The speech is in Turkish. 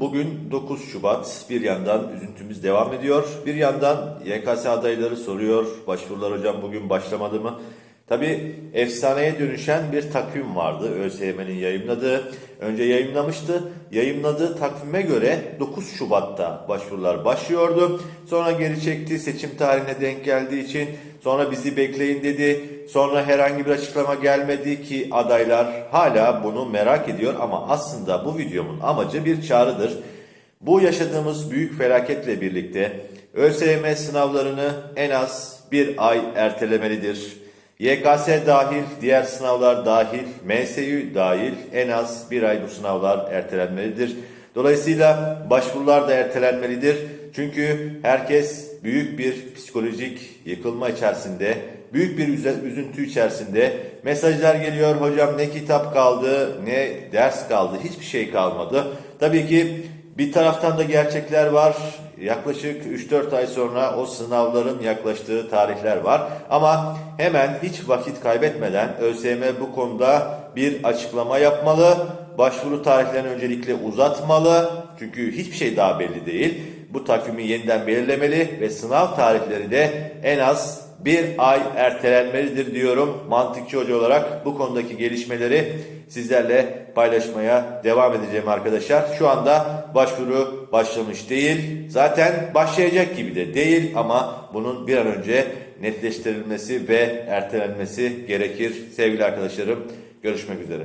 Bugün 9 Şubat. Bir yandan üzüntümüz devam ediyor. Bir yandan YKS adayları soruyor. Başvurular hocam bugün başlamadı mı? Tabi efsaneye dönüşen bir takvim vardı ÖSYM'nin yayınladığı. Önce yayınlamıştı. Yayınladığı takvime göre 9 Şubat'ta başvurular başlıyordu. Sonra geri çekti seçim tarihine denk geldiği için. Sonra bizi bekleyin dedi. Sonra herhangi bir açıklama gelmedi ki adaylar hala bunu merak ediyor ama aslında bu videomun amacı bir çağrıdır. Bu yaşadığımız büyük felaketle birlikte ÖSYM sınavlarını en az bir ay ertelemelidir. YKS dahil, diğer sınavlar dahil, MSÜ dahil en az bir ay bu sınavlar ertelenmelidir. Dolayısıyla başvurular da ertelenmelidir. Çünkü herkes büyük bir psikolojik yıkılma içerisinde, büyük bir üzüntü içerisinde. Mesajlar geliyor, hocam ne kitap kaldı, ne ders kaldı, hiçbir şey kalmadı. Tabii ki bir taraftan da gerçekler var. Yaklaşık 3-4 ay sonra o sınavların yaklaştığı tarihler var. Ama hemen hiç vakit kaybetmeden ÖSYM bu konuda bir açıklama yapmalı. Başvuru tarihlerini öncelikle uzatmalı. Çünkü hiçbir şey daha belli değil. Bu takvimi yeniden belirlemeli ve sınav tarihleri de en az bir ay ertelenmelidir diyorum. Mantıkçı hoca olarak bu konudaki gelişmeleri sizlerle paylaşmaya devam edeceğim arkadaşlar. Şu anda başvuru başlamış değil. Zaten başlayacak gibi de değil ama bunun bir an önce netleştirilmesi ve ertelenmesi gerekir. Sevgili arkadaşlarım görüşmek üzere.